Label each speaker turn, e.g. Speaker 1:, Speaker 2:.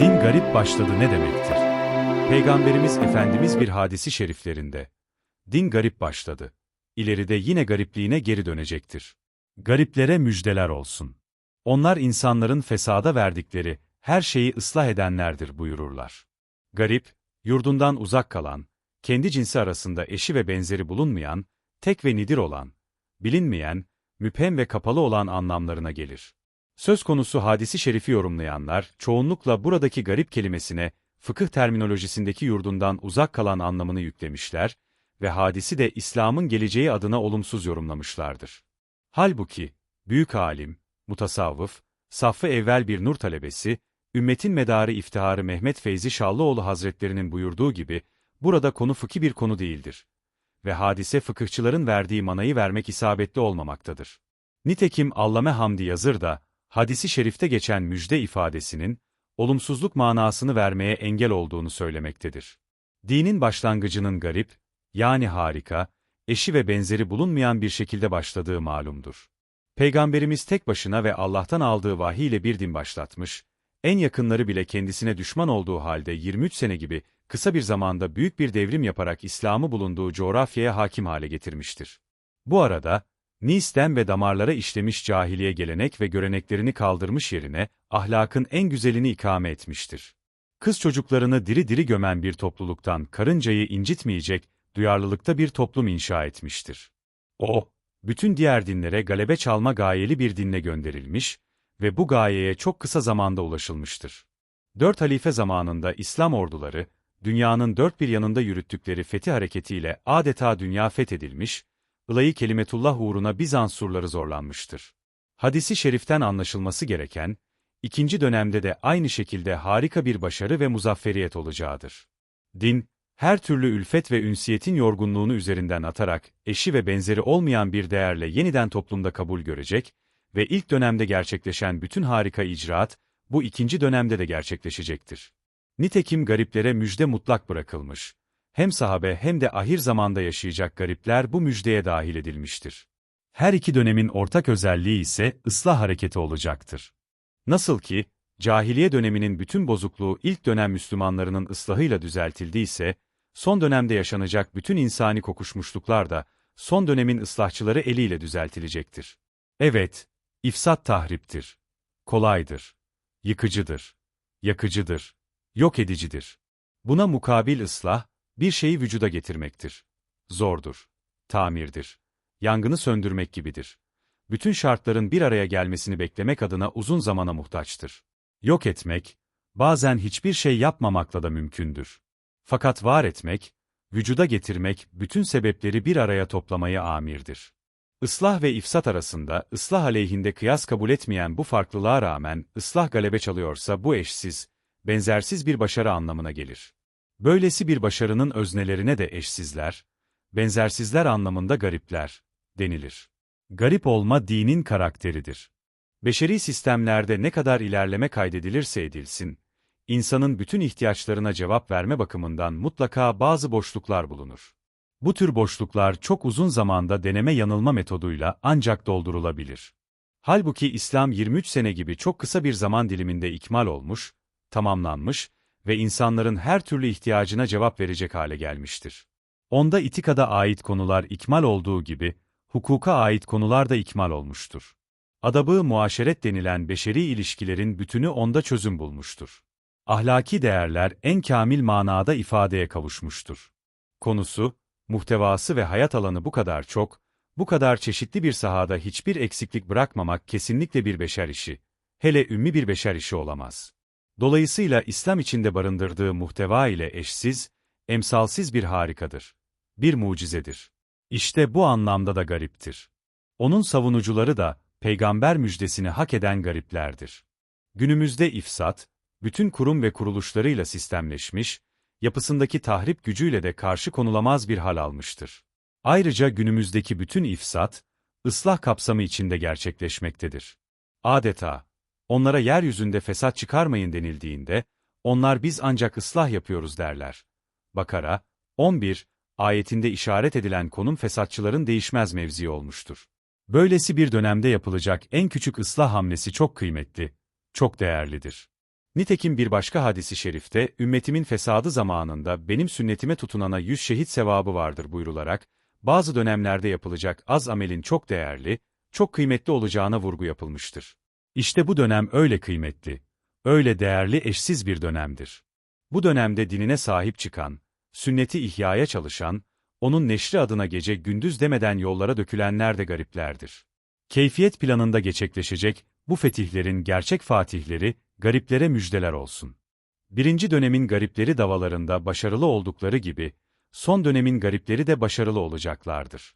Speaker 1: Din garip başladı ne demektir? Peygamberimiz Efendimiz bir hadisi şeriflerinde. Din garip başladı. İleride yine garipliğine geri dönecektir. Gariplere müjdeler olsun. Onlar insanların fesada verdikleri her şeyi ıslah edenlerdir buyururlar. Garip, yurdundan uzak kalan, kendi cinsi arasında eşi ve benzeri bulunmayan, tek ve nidir olan, bilinmeyen, müphem ve kapalı olan anlamlarına gelir. Söz konusu hadisi şerifi yorumlayanlar, çoğunlukla buradaki garip kelimesine, fıkıh terminolojisindeki yurdundan uzak kalan anlamını yüklemişler ve hadisi de İslam'ın geleceği adına olumsuz yorumlamışlardır. Halbuki, büyük alim, mutasavvıf, saffı evvel bir nur talebesi, ümmetin medarı iftiharı Mehmet Feyzi Şallıoğlu Hazretlerinin buyurduğu gibi, burada konu fıkhi bir konu değildir. Ve hadise fıkıhçıların verdiği manayı vermek isabetli olmamaktadır. Nitekim Allame Hamdi Yazır da, hadisi şerifte geçen müjde ifadesinin, olumsuzluk manasını vermeye engel olduğunu söylemektedir. Dinin başlangıcının garip, yani harika, eşi ve benzeri bulunmayan bir şekilde başladığı malumdur. Peygamberimiz tek başına ve Allah'tan aldığı vahiy ile bir din başlatmış, en yakınları bile kendisine düşman olduğu halde 23 sene gibi kısa bir zamanda büyük bir devrim yaparak İslam'ı bulunduğu coğrafyaya hakim hale getirmiştir. Bu arada, Nice'den ve damarlara işlemiş cahiliye gelenek ve göreneklerini kaldırmış yerine, ahlakın en güzelini ikame etmiştir. Kız çocuklarını diri diri gömen bir topluluktan karıncayı incitmeyecek, duyarlılıkta bir toplum inşa etmiştir. O, bütün diğer dinlere galebe çalma gayeli bir dinle gönderilmiş ve bu gayeye çok kısa zamanda ulaşılmıştır. Dört halife zamanında İslam orduları, dünyanın dört bir yanında yürüttükleri fethi hareketiyle adeta dünya fethedilmiş, ılayı kelimetullah uğruna Bizans surları zorlanmıştır. Hadisi şeriften anlaşılması gereken, ikinci dönemde de aynı şekilde harika bir başarı ve muzafferiyet olacağıdır. Din, her türlü ülfet ve ünsiyetin yorgunluğunu üzerinden atarak, eşi ve benzeri olmayan bir değerle yeniden toplumda kabul görecek ve ilk dönemde gerçekleşen bütün harika icraat, bu ikinci dönemde de gerçekleşecektir. Nitekim gariplere müjde mutlak bırakılmış. Hem sahabe hem de ahir zamanda yaşayacak garipler bu müjdeye dahil edilmiştir. Her iki dönemin ortak özelliği ise ıslah hareketi olacaktır. Nasıl ki, cahiliye döneminin bütün bozukluğu ilk dönem Müslümanlarının ıslahıyla düzeltildiyse, son dönemde yaşanacak bütün insani kokuşmuşluklar da, son dönemin ıslahçıları eliyle düzeltilecektir. Evet, ifsat tahriptir. Kolaydır. Yıkıcıdır. Yakıcıdır. Yok edicidir. Buna mukabil ıslah, bir şeyi vücuda getirmektir. Zordur. Tamirdir. Yangını söndürmek gibidir. Bütün şartların bir araya gelmesini beklemek adına uzun zamana muhtaçtır. Yok etmek, bazen hiçbir şey yapmamakla da mümkündür. Fakat var etmek, vücuda getirmek, bütün sebepleri bir araya toplamayı amirdir. Islah ve ifsat arasında, ıslah aleyhinde kıyas kabul etmeyen bu farklılığa rağmen, ıslah galebe çalıyorsa bu eşsiz, benzersiz bir başarı anlamına gelir. Böylesi bir başarının öznelerine de eşsizler, benzersizler anlamında garipler, denilir. Garip olma dinin karakteridir. Beşeri sistemlerde ne kadar ilerleme kaydedilirse edilsin, insanın bütün ihtiyaçlarına cevap verme bakımından mutlaka bazı boşluklar bulunur. Bu tür boşluklar çok uzun zamanda deneme yanılma metoduyla ancak doldurulabilir. Halbuki İslam 23 sene gibi çok kısa bir zaman diliminde ikmal olmuş, tamamlanmış ve insanların her türlü ihtiyacına cevap verecek hale gelmiştir. Onda itikada ait konular ikmal olduğu gibi, hukuka ait konular da ikmal olmuştur. Adabı muaşeret denilen beşeri ilişkilerin bütünü onda çözüm bulmuştur. Ahlaki değerler en kamil manada ifadeye kavuşmuştur. Konusu, muhtevası ve hayat alanı bu kadar çok, bu kadar çeşitli bir sahada hiçbir eksiklik bırakmamak kesinlikle bir beşer işi, hele ümmi bir beşer işi olamaz. Dolayısıyla İslam içinde barındırdığı muhteva ile eşsiz, emsalsiz bir harikadır. Bir mucizedir. İşte bu anlamda da gariptir. Onun savunucuları da, peygamber müjdesini hak eden gariplerdir. Günümüzde ifsat, bütün kurum ve kuruluşlarıyla sistemleşmiş, yapısındaki tahrip gücüyle de karşı konulamaz bir hal almıştır. Ayrıca günümüzdeki bütün ifsat, ıslah kapsamı içinde gerçekleşmektedir. Adeta, onlara yeryüzünde fesat çıkarmayın denildiğinde, onlar biz ancak ıslah yapıyoruz derler. Bakara, 11, ayetinde işaret edilen konum fesatçıların değişmez mevzi olmuştur. Böylesi bir dönemde yapılacak en küçük ıslah hamlesi çok kıymetli, çok değerlidir. Nitekim bir başka hadisi şerifte, ümmetimin fesadı zamanında benim sünnetime tutunana yüz şehit sevabı vardır buyrularak, bazı dönemlerde yapılacak az amelin çok değerli, çok kıymetli olacağına vurgu yapılmıştır. İşte bu dönem öyle kıymetli, öyle değerli eşsiz bir dönemdir. Bu dönemde dinine sahip çıkan, sünneti ihyaya çalışan, onun neşri adına gece gündüz demeden yollara dökülenler de gariplerdir. Keyfiyet planında gerçekleşecek, bu fetihlerin gerçek fatihleri, gariplere müjdeler olsun. Birinci dönemin garipleri davalarında başarılı oldukları gibi, son dönemin garipleri de başarılı olacaklardır.